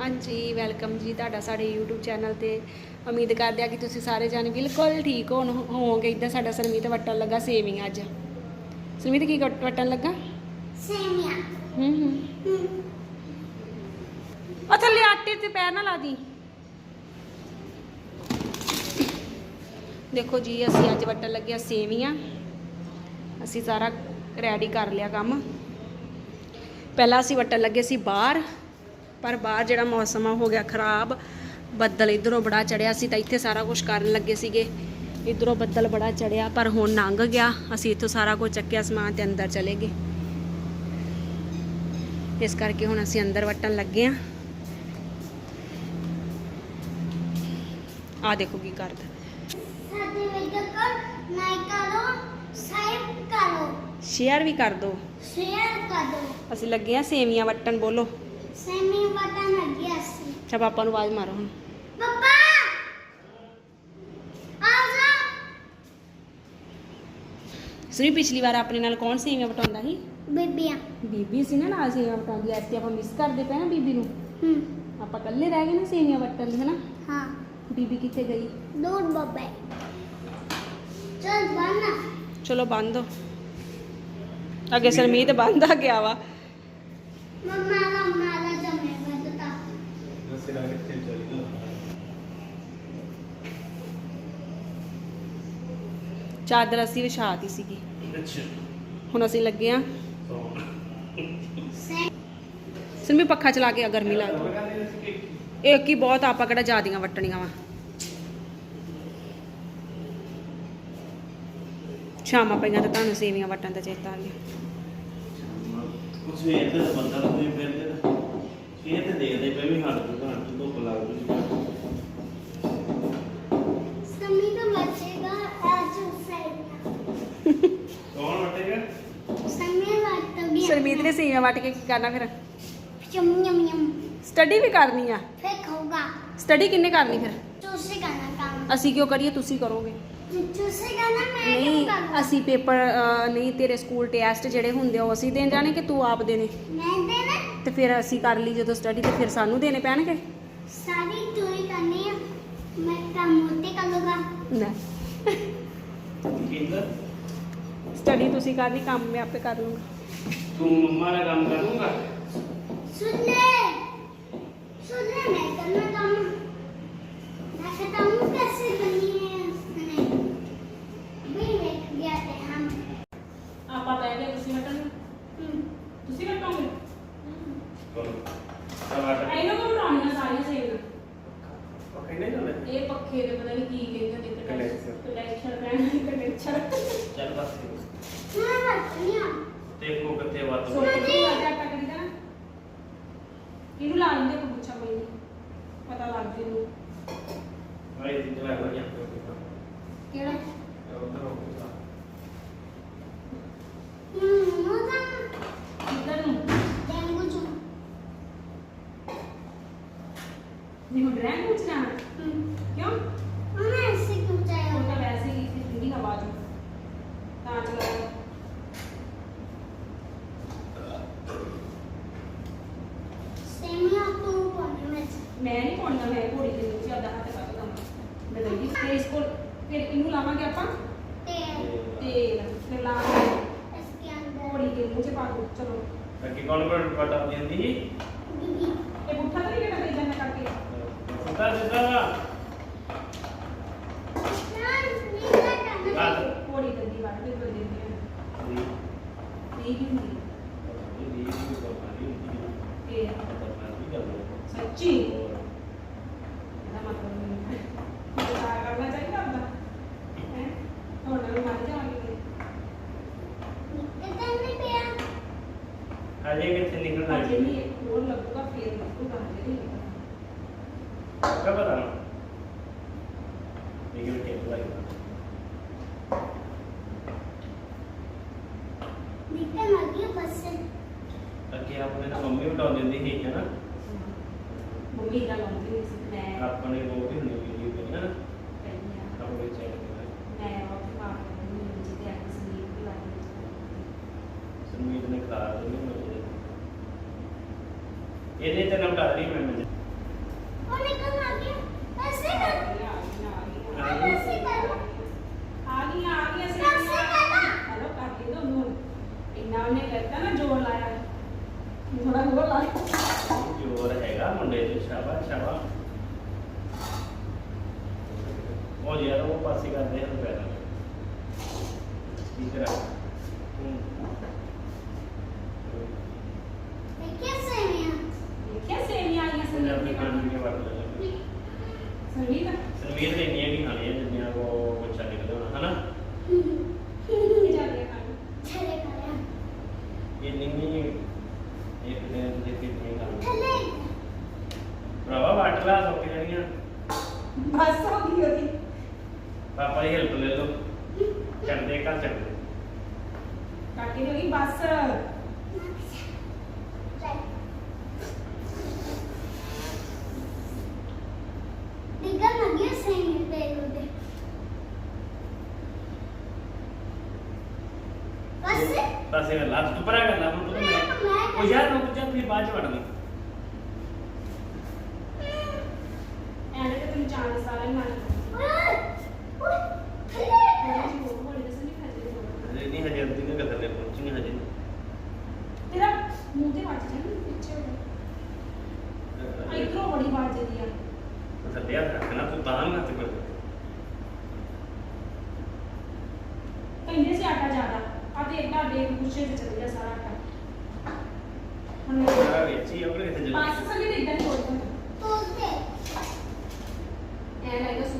ਹਾਂਜੀ ਵੈਲਕਮ ਜੀ ਤੁਹਾਡਾ ਸਾਡੇ YouTube ਚੈਨਲ ਤੇ। ਉਮੀਦ ਕਰਦੇ ਆ ਕਿ ਤੁਸੀਂ ਸਾਰੇ ਜਾਣੇ ਬਿਲਕੁਲ ਠੀਕ ਹੋਣ ਹੋਵੋਗੇ। ਇਦਾਂ ਸਾਡਾ ਸਰਮੀਤ ਵਟਣ ਲੱਗਾ ਸੇਵਿੰਗ ਅੱਜ। ਸਰਮੀਤ ਕੀ ਵਟ- ਵਟਣ ਲੱਗਾ? ਸੇਮੀਆਂ ਹੂੰ ਹੂੰ ਉਹ ਥੱਲੇ ਆਟੇ ਤੇ ਪੈਰ ਨਾ ਲਾ ਦੀ। ਦੇਖੋ ਜੀ ਅਸੀਂ ਅੱਜ ਵਟਣ ਲੱਗਿਆ ਸੇਵੀਆਂ ਅਸੀਂ ਸਾਰਾ ਰੈਡੀ ਕਰ ਲਿਆ ਕੰਮ। ਪਹਿਲਾਂ ਅਸੀਂ ਵਟਣ ਲੱਗੇ ਸੀ ਬਾਹਰ। ਪਰ ਬਾਹਰ ਜਿਹੜਾ ਮੌਸਮ ਆ ਹੋ ਗਿਆ ਖਰਾਬ। ਬੱਦਲ ਇਧਰੋਂ ਬੜਾ ਚੜਿਆ ਸੀ ਤਾਂ ਇੱਥੇ ਸਾਰਾ ਕੁਝ ਕਰਨ ਲੱਗੇ ਸੀਗੇ। ਇਧਰੋਂ ਬੱਦਲ ਬੜਾ ਚੜਿਆ ਪਰ ਹੁਣ ਲੰਘ ਗਿਆ। ਅਸੀਂ ਇੱਥੋਂ ਸਾਰਾ ਕੁਝ ਚੱਕਿਆ ਸਮਾਨ ਤੇ ਅੰਦਰ ਚਲੇ ਗਏ। ਇਸ ਕਰਕੇ ਹੁਣ ਅਸੀਂ ਅੰਦਰ ਵਟਣ ਲੱਗੇ ਆ। ਆ ਦੇਖੋ ਕੀ ਕਰਦਾ। ਸਾਡੇ ਵੀਡੀਓ ਕੋ ਲਾਈਕ ਕਰੋ ਸਬਸਕ੍ਰਾਈਬ ਕਰੋ ਸ਼ੇਅਰ ਵੀ ਕਰ ਦਿਓ ਸ਼ੇਅਰ ਕਰੋ ਅਸੀਂ ਲੱਗੇ ਆ ਸੇਵੀਆਂ ਵਟਣ ਬੋਲੋ। ਸੇਮੀ ਬਟਨ ਲੱਗਿਆ ਸੀ ਅੱਛਾ ਪਾਪਾ ਨੂੰ ਆਵਾਜ਼ ਮਾਰੋ ਹੁਣ ਪਾਪਾ ਆ ਜਾ ਸੁਣੀ ਪਿਛਲੀ ਵਾਰ ਆਪਣੇ ਨਾਲ ਕੌਣ ਸੇਵੀਆਂ ਵਟਾਉਂਦਾ ਸੀ? ਬੀਬੀਆਂ। ਬੀਬੀ ਸੀ ਨਾ ਨਾਲ ਸੇਵੀਆਂ ਵਟਾਉਂਦੀ ਐਸੀ ਆਪਾਂ ਮਿਸ ਕਰਦੇ ਪਏ ਨਾ ਬੀਬੀ ਨੂੰ। ਹਮ ਆਪਾਂ ਇਕੱਲੇ ਰਹਿ ਗਏ ਨਾ ਸੇਵੀਆਂ ਵਟਣ ਲਈ ਹਨਾ? ਹਾਂ। ਬੀਬੀ ਕਿੱਥੇ ਗਈ? ਦੂਰ ਬੱਬੇ ਚਲ ਬਣਾ ਚਲੋ ਬੰਦ ਹੋ ਅੱਗੇ ਸਰਮੀਤ ਬੰਦ ਗਿਆ ਵਾ। ਮੰਮਾ ਬਦਤਾ ਸਿਰਾ ਕਿੱਥੇ ਚਲੀ ਚਾਦਰ ਅਸੀਂ ਵਿਛਾਤੀ ਸੀਗੀ। ਅੱਛਾ। ਹੁਣ ਅਸੀਂ ਲੱਗੇ ਆ ਸਰਮੀ ਪੱਖਾ ਚਲਾ ਕੇ ਆ, ਗਰਮੀ ਲੱਗਦੀ ਇੱਕ ਹੀ ਬਹੁਤ ਆਪਾਂ ਕਿਹੜਾ ਜਿਆਦੀਆਂ ਵਟਣੀਆਂ ਵਾ। ਸ਼ਾਮਾਂ ਪਈਆਂ ਤਾਂ ਤੁਹਾਨੂੰ ਸੇਵੀਆਂ ਵਟਣ ਦਾ ਚੇਤਾ ਆ ਗਿਆ। ਕੁਝ ਵੀ ਇੱਥੇ ਦਾ ਬੰਦਾ ਕੋਈ ਫਿਰਦੇ ਨਾ। ਇਹ ਤੇ ਦੇਖਦੇ ਪਏ ਵੀ ਹੱਥ ਤੋਂ ਹੱਥ ਤੋਂ ਧੁੱਪ ਲੱਗ ਗਈ ਸਮੀ ਤਾਂ ਬਚੇਗਾ ਅੱਜ ਸੇਮੀਆਂ ਕੌਣ ਵਟੇਗਾ? ਸਮੀ ਵਟ ਗਿਆ ਸਰਮੀਤ ਨੇ ਸੇਵੀਆਂ ਵਟ ਕੇ ਕੀ ਕਰਨਾ ਫਿਰ? Yum yum yum. ਸਟੱਡੀ ਵੀ ਕਰਨੀ ਆ। ਫੇਰ ਖਾਊਗਾ। ਸਟੱਡੀ ਕਿੰਨੇ ਕਰਨੀ ਫਿਰ? ਤੁਸੀਂ ਕਰਨਾ ਕੰਮ। ਅਸੀਂ ਕਿਉਂ ਕਰੀਏ? ਤੁਸੀਂ ਕਰੋਗੇ। ਤੁਸੀਂ ਕਰਨਾ ਮੈਂ ਕਿਉਂ ਨਹੀਂ ਕਰਨਾ ਅਸੀਂ ਪੇਪਰ ਨਹੀਂ ਤੇਰੇ ਸਕੂਲ ਟੈਸਟ ਜਿਹੜੇ ਹੁੰਦੇ ਆ ਉਹ ਅਸੀਂ ਦੇਣ ਜਾਣੇ ਕਿ ਤੂੰ ਆਪ ਦੇਣੇ? ਮੈਂ ਦੇਣਾ ਤੇ ਫਿਰ ਅਸੀਂ ਕਰ ਲਈ ਜਦੋਂ ਸਟੱਡੀ ਤੇ ਫਿਰ ਸਾਨੂੰ ਦੇਣੇ ਪੈਣਗੇ? ਸਾਰੀ ਚੋਰੀ ਕਰਨੀ ਹੈ ਮੈਂ ਕੰਮ ਉੱਤੇ ਕਰ ਲੂਗਾ ਨਾ ਕਿੰਦਰ? ਸਟੱਡੀ ਤੁਸੀਂ ਕਰਨੀ ਕੰਮ ਮੈਂ ਆਪੇ ਕਰ ਲੂੰਗਾ। ਤੂੰ ਮੰਮਾ ਦਾ ਕੰਮ ਕਰੂੰਗਾ ਸੁਣ ਇਹ ਪੱਖੇ ਦੇ ਪਤਾ ਨਹੀਂ ਕੀ ਕਹਿੰਦੇ ਨੇ ਕਨੈਕਸ਼ਨ ਕਨੈਕਸ਼ਨ ਕਹਿਣਾ ਕਨੈਕਸ਼ਨ ਚੱਲ ਬਸ ਮੈਂ ਰੱਖਣੀ ਆ ਦੇਖੋ ਕਿੱਥੇ ਵੱਧ ਸੋਚੀ ਆਟਾ ਟੱਕਰੀ ਦਾ ਇਹਨੂੰ ਲਾ ਲੈਂਦੇ ਕੋ ਪੁੱਛਾ ਕੋਈ ਨਹੀਂ ਪਤਾ ਲੱਗ ਜੇ ਨੂੰ। ਆਈ ਜਿੰਦਲਾ ਹੋ ਗਿਆ ਕਿਹੜਾ? ਮੈਂ ਨਹੀਂ ਪਾਉਣਾ ਮੈਂ ਘੋੜੀ ਦੇ ਨੀਚੇ ਆਦਾ ਹੱਥ ਕੱਢ ਦਵਾਂ ਬਦਲੀ ਤੇ ਇਸ ਕੋਲ ਫਿਰ ਇਹਨੂੰ ਲਾਵਾਂਗੇ ਆਪਾਂ? ਤੇ ਤੇਲ। ਫਿਰ ਲਾਵਾਂਗੇ ਇਸ ਦੇ ਅੰਦਰ ਘੋੜੀ ਦੇ ਮੂੰਹ 'ਚ ਪਾ ਦੋ। ਚਲੋ। ਅੱਗੇ ਕੌਣ ਬੜਾ ਬੜਾ ਆਉਂਦੀ ਹੁੰਦੀ ਸੀ? ਦੀਦੀ ਇਹ ਪੁੱਠਾ ਤਾਂ ਨਹੀਂ ਲੈਣਾ ਤੇ ਜਾਨਾ ਕਰਕੇ। ਸਿੱਧਾ ਸਿੱਧਾ। ਵਾ। ਨਾ ਨਹੀਂ ਕਰਨਾ ਘੋੜੀ ਦੰਦੀ ਵੱਢ ਕੇ ਬਦਲ ਦਿੰਦੇ ਆ। ਨਹੀਂ। ਵੀ ਹੁੰਦੀ ਅਜੇ ਕਿੱਥੇ ਨਿਕਲਦਾ ਹੈ ਅਜੇ ਨਹੀਂ ਇੱਕ ਹੋਰ ਲੱਗੂਗਾ ਫੇਰ ਲੱਗੂਗਾ ਅਜੇ ਨਹੀਂ ਕਾ ਪਤਾ ਨਾ ਨਿਕਲ ਕੇ ਲੱਗਦਾ ਨਿਕਲ ਲੱਗੀ ਬਸ। ਅੱਗੇ ਆਪਣੇ ਨਾਲ ਮੰਮੀ ਉਠਾਉਂ ਦਿੰਦੀ ਸੀ ਹੈ ਨਾ ਮੰਮੀ ਗੱਲ ਆਉਂਦੀ ਨਹੀਂ ਸੀ ਮੈਂ ਆਪਣੇ ਉਹ ਵੀ ਹੁੰਦੀ ਵੀਡੀਓ ਬਣੀ ਨਾ ਆਪਣੇ ਚੈਨਲ ਤੇ ਮੈਂ ਉਹ ਪਾਉਂਦੀ ਨਹੀਂ ਜਿੱਤੇ ਐਕਸ ਨਹੀਂ ਲੱਗਦੀ ਸਮੀਰ ਨੇ ਕਰਾ ਦਿੱਤੀ ਮੈਨੂੰ ਇਹਦੇ ਤੇ ਨਮਟਾ ਰਹੀ ਮੈਂ ਮੈਨੂੰ ਉਹ ਨਿਕਲ ਆ ਗਿਆ ਐਸੇ ਕਰ ਐਸੇ ਕਰ ਆ ਗਈਆਂ ਆ ਗਈਆਂ ਐਸੇ ਕਰ ਹਲੋ ਕਾਕੇ ਦੋ ਨੂੰ ਇੰਨਾ ਉਹਨੇ ਕਰਤਾ ਨਾ ਜੋਰ ਲਾਇਆ ਥੋੜਾ ਹੋਰ ਲਾ ਜੋਰ ਹੈਗਾ ਮੁੰਡੇ ਦੇ ਸ਼ਾਬਾਸ਼ ਸ਼ਾਬਾਸ਼ ਉਹ ਯਾਰ ਉਹ ਪਾਸੇ ਕਰਦੇ ਹਨ ਪੈਰਾਂ ਠੀਕ ਹੈ ਦੇਖਿਆ ਸੇਵੀਆਂ ਦੇਖਿਆ ਸੇਵੀਆਂ ਆਈਆਂ ਪੰਜਾਬੀ ਸੰਗੀਤ ਖਾਣ ਦੀ ਵਰਤ ਲੈ ਸੰਗੀਤ ਸਰਵੀਰ ਦੇ ਇੰਨੀਆਂ ਕੀ ਖਾਣੀਆਂ ਜਿੰਨੀਆਂ ਉਹ ਬੱਚਾ ਨਿਕਲਦਾ ਹੋਣਾ ਹਨਾ ਕੀ ਚੱਲ ਰਿਹਾ ਖਾਣ ਥੱਲੇ ਕਰਿਆ ਇਹ ਨਹੀਂ ਇੱਕ ਦਿਨ ਦੇ ਕਿੰਨੀਆਂ ਖਾਣੀਆਂ ਥੱਲੇ ਭਰਾਵਾ ਵਾਟ ਲਾ ਸੌਕੇ ਜਿਹੜੀਆਂ ਬਸ ਹੋ ਗਈ ਉਹਦੀ। ਪਾਪਾ ਦੀ ਹੈਲਪ ਲੈ ਲਓ। ਚੜਦੇ ਘਰ ਚੜਦੇ ਕਾਕੇ ਹੋ ਗਈ ਬਸ। ਨਾ ਗਿਆ ਸੇਵੀਆਂ ਦੇ ਉਹਦੇ। ਬਸ। ਪਾਸੇ ਕਰ ਲਾ ਤੂੰ ਪਰਾਂ ਕਰ ਲਾ ਹੁਣ ਤੂੰ ਮੈਂ ਉਹ ਯਾਰ ਰੁਕ ਜਾ ਫਿਰ ਬਾਅਦ ਚ ਵੜਨੀ ਐਨੇ ਤੇ ਤੈਨੂੰ ਚਾਂਦ ਸਾਰੇ ਨਾਲ ਓਏ ਓਏ ਥੱਲੇ ਥੋੜੀ ਜਿਹੀ ਹੋਰ ਬੋਲੀ ਦੱਸਣੀ ਖਾਜੇ ਹਜੇ ਨਹੀਂ ਹਜੇ ਅੰਦੀ ਨੇ ਕਦਰ ਨੇ ਪਹੁੰਚੀ ਨਹੀਂ ਹਜੇ ਤੇਰਾ ਮੂੰਹ ਤੇ ਵੱਜ ਜਾਣਾ ਪਿੱਛੇ ਹੋ ਜਾ ਇਧਰੋਂ ਬੜੀ ਵੱਜ ਜਾਂਦੀ ਆ ਥੱਲੇ ਹੱਥ ਰੱਖਣਾ ਤੂੰ ਤਾਂ ਨਾ ਤੇ ਕਰ ਕਹਿੰਦੇ ਸੀ ਆਟਾ ਜ਼ਿਆਦਾ ਆ ਦੇਖਦਾ ਦੇਖ ਗੁੱਸੇ ਤੇ ਚੱਲ ਗਿਆ ਸਾਰਾ ਆਟਾ ਹੁਣ ਸਾਰਾ ਵੇਚੀ ਉਹ ਕਿਤੇ ਜਲ ਬਸ ਸਭੀ ਦੇ ਇਦਾਂ ਹੀ ਬੋਲਦਾ ਤੋੜਦੇ ਐ ਲੱਗਦਾ ਸੁੱਕਾ ਆਟਾ ਜਿਹੜੇ ਗੱਲ ਤੇ ਹੈ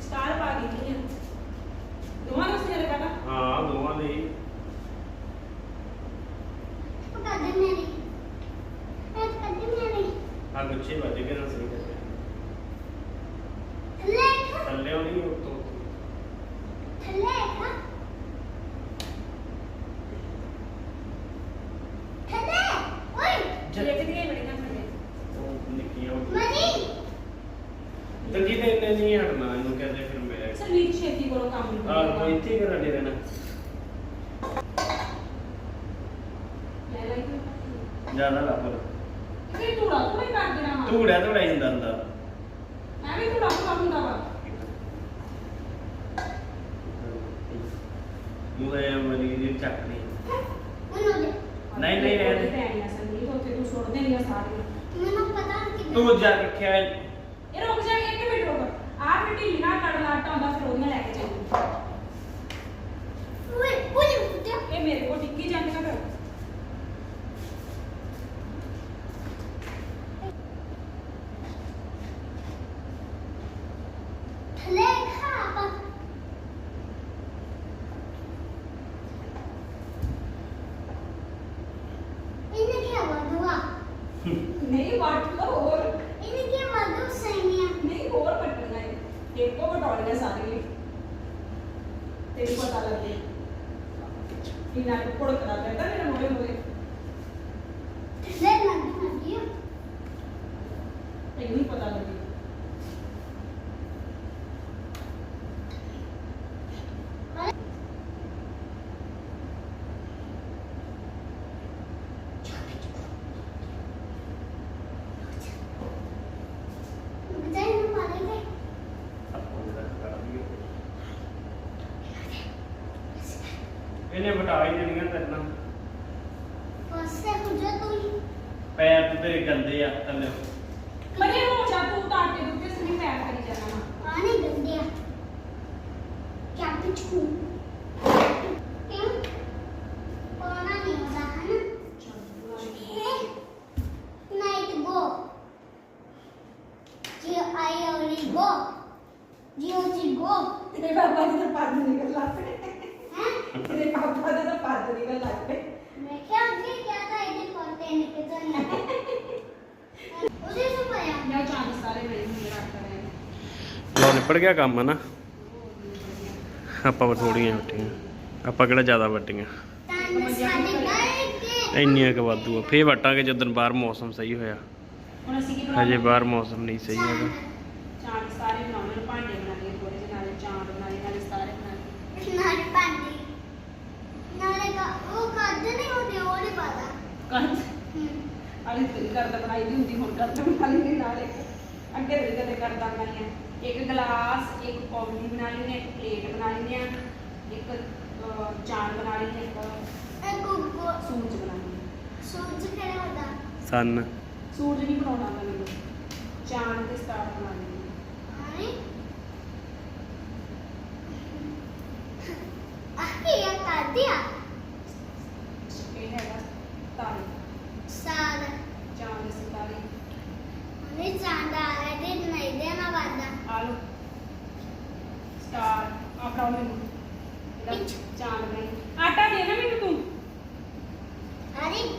ਸਟਾਰ ਪਾ ਗਈ ਨਹੀਂ ਦੋਵਾਂ ਨੂੰ ਸਿਰ ਲਗਾਣਾ ਹਾਂ ਦੋਵਾਂ ਦੇ ਹੀ। ਪਕਾ ਦੇ ਮੇਰੀ ਇਹ ਪਕਾ ਦੇ ਮੇਰੀ ਆ ਗੁੱਛੇ ਵੱਜ ਗਏ ਨਾ ਸਹੀ ਕਰਦੇ ਥੱਲੇ ਖਾ ਥੱਲੇ ਉਹ ਨਹੀਂ ਉੱਤੋਂ ਥੱਲੇ ਖਾ ਥੱਲੇ ਓਏ ਜਿਹੜੇ ਤੇ ਗਏ ਬੜੀਆਂ ਥੱਲੇ ਉਹ ਨਿੱਕੀਆਂ ਉਹ ਮਨੀ ਦਲਜੀਤ ਇਹਨੇ ਨਹੀਂ ਹਟਣਾ ਇਹਨੂੰ ਕਹਿੰਦੇ ਮੈਂ ਸਰਵੀਰ ਛੇਤੀ ਕੋਲੋਂ ਕੰਮ ਨਹੀਂ ਆ ਉਹ ਇੱਥੇ ਹੀ ਕਰਾ ਦੇ ਰਹਿਣਾ ਲੈ ਲੈ ਕੇ ਜ਼ਿਆਦਾ ਲੱਭ ਕਿ ਤੂੜਾ ਤੂੰ ਹੀ ਕਰ ਦੇਣਾ ਵਾ ਧੂੜਿਆ ਧੂੜਾ ਹੀ ਹੁੰਦਾ ਹੁੰਦਾ ਐਵੇਂ ਤੂੜਾ ਤੂੜਾ ਹੁੰਦਾ ਵਾ ਮੂਹਰੇ ਮਰੀ ਦੀ ਚੱਕਣੀ ਨਹੀਂ, ਨਹੀਂ, ਰਹਿਣ ਦੇ। ਪੈਣੀਆਂ ਸੰਗੀਤ ਉੱਥੇ ਤੂੰ ਸੁੱਟ ਦੇਣੀਆਂ ਸਾਰੀਆਂ ਮੈਨੂੰ ਪਤਾ ਕਿ ਤੂੰ ਜਾ ਰੱਖਿਆ ਹੈ। ਰੁਕ ਆਹ ਮਿੱਟੀ ਨਾ ਕੜ ਲਾਟਾ ਹੁੰਦਾ ਫਿਰ ਉਹਦੀਆਂ ਲੈ ਕੇ ਚੱਲੂ ਓਏ ਓਏ ਇਹ ਮੇਰੇ ਕੋਲ ਟਿੱਕੀ ਜਾਂਦੀਆਂ ਫਿਰ ਥੱਲੇ ਖਾ ਪਾ ਇਹਨੇ ਕੀ ਆਵਾਜ਼ ਨਹੀਂ ਵੱਟ ਲਓ ਹੋਰ ਇਹਨੇ ਕੀ ਆਵਾਜ਼ ਸੇਵੀਆਂ ਨਹੀਂ ਹੋਰ ਕੱਟਣਾ ਹੈ ਦੇਖੋ ਬਟੋਲੀਆਂ ਸਾਰੀਆਂ ਤੈਨੂੰ ਪਤਾ ਲੱਗੇ। ਇਹਨਾਂ ਨੂੰ ਕੁੜਕਦਾ ਪੈਂਦਾ ਮੇਰੇ ਮੋਰੇ ਮੋਰੇ ਥੱਲੇ ਲੱਗ ਲੱਗੀ ਤੈਨੂੰ ਪਤਾ ਲੱਗੇ। ਹੀ ਦੇਣੀਆਂ ਕਰਨਾ ਪਾਸੇ ਹੋ ਜਾ ਤੂੰ। ਪੈਰ ਤੇ ਤੇਰੇ ਗੰਦੇ ਆ ਥੱਲੇ ਮਰੇ ਹੋ ਜਾ ਤੂੰ ਤਾਂ ਆਟੇ ਦੁੱਤੇ ਸਨੀ ਪੈਰ ਕਰੀ ਜਾਣਾ ਵਾ ਪਾਣੀ ਗੰਦਿਆ ਕਿਆ ਪਿਛੂ ਕਿਉਂ ਪਾਣਾ ਨਹੀਂ ਹੁੰਦਾ ਹੈ ਨਾਈਟ ਗੋ ਜੀ ਆਈ ਓਨਲੀ ਗੋ ਜੀ ਓ ਜੀ ਗੋ ਤੇਰੇ ਪਾਪਾ ਦੀ ਤਾਂ ਪੱਦ ਨਿਕਲ ਲੱਗ ਪਏ ਹੈ ਤੇਰੇ ਪਾਪਾ ਦਾ ਤਾਂ ਪੱਦ ਨਿਕਲ ਲੱਗ ਪਏ ਮੈਂ ਕਿਹਾ ਅੱਗੇ ਕਿਆ ਤਾਂ ਇਹਦੇ ਕੋਤੇ ਨਿਕਲਣਾ ਉਹਦੇ ਤੋਂ ਪਾਇਆ ਜਾਂ ਚਾਂਦ ਸਾਰੇ ਮੇਰੇ ਮੂੰਹ ਰੱਖ ਰਹੇ ਲੋ ਨਿਪੜ ਗਿਆ ਕੰਮ ਨਾ ਆਪਾਂ ਥੋੜੀਆਂ ਵੱਟੀਆਂ। ਆਪਾਂ ਕਿਹੜਾ ਜ਼ਿਆਦਾ ਵੱਟੀਆਂ? ਤਾਂ ਸਾਡੇ ਗਾਇ ਕੇ ਇੰਨੀਆਂ ਕੁ ਵਾਧੂ ਆ। ਫੇਰ ਵਟਾਂਗੇ ਜਦੋਂ ਬਾਹਰ ਮੌਸਮ ਸਹੀ ਹੋਇਆ। ਹੁਣ ਅਸੀਂ ਕੀ ਹਜੇ ਬਣਾਉਣਾ ਬਾਹਰ ਮੌਸਮ ਨਹੀਂ ਸਹੀ ਹੈਗਾ। ਚਾਂਦ ਸਾਰੇ ਬਣਾਉਣੇ ਭਾਂਡੇ ਬਣਾ ਲਏ ਥੋੜੇ ਜਿਹੇ ਨਾਲੇ ਚਾਂਦ ਨਾਲੇ ਨਾਲੇ ਸਾਰੇ ਬਣਾ ਲਏ ਉਹ ਕਰਦੇ ਨਹੀਂ ਹੁੰਦੇ ਉਹ ਨਹੀਂ ਪਤਾ। ਕੰਧ? ਅਰੇ ਤੇਰੀ ਕਰਦਾ ਬਣਾਈ ਦੀ ਹੁੰਦੀ ਹੁਣ ਕਰਦਾ ਬਣਾ ਲਈ ਨਾਲ। ਇੱਕ ਅੱਗੇ ਵੀ ਕਦੇ ਕਰਦਾ ਬਣਾਈ ਆ। ਇੱਕ ਗਲਾਸ ਇੱਕ ਕੌਲੀ ਬਣਾ ਲਈ ਨੇ ਇੱਕ ਪਲੇਟ ਬਣਾ ਲਈ ਨੇ ਇੱਕ ਅਹ, ਜਾਨ ਬਣਾ ਲਈ ਨੇ ਇੱਕ ਇਹ ਕੁੱਕੋ ਸੂਰਜ ਬਣਾ ਲਈ ਨੇ। ਸੂਰਜ ਕਿਹੜਾ ਹੁੰਦਾ? ਸਨ ਸੂਰਜ ਨਹੀਂ ਬਣਾਉਣਾ ਆਉਂਦਾ ਮੈਨੂੰ ਚਾਂਦ ਤੇ ਸਟਾਰ ਬਣਾ ਲਈ ਨੇ। ਹਾਏ। ਆਹ ਕੀ ਕਰਦੀ ਆ? സാറ് ഒന്ന് ചാണ്ട് ആരായിട്ട് ഇരുന്ന ഇതേനാ പറഞ്ഞ ਆਟਾ ਦੇ ਨਾ ਮੈਨੂੰ ਤੂੰ ആരെയും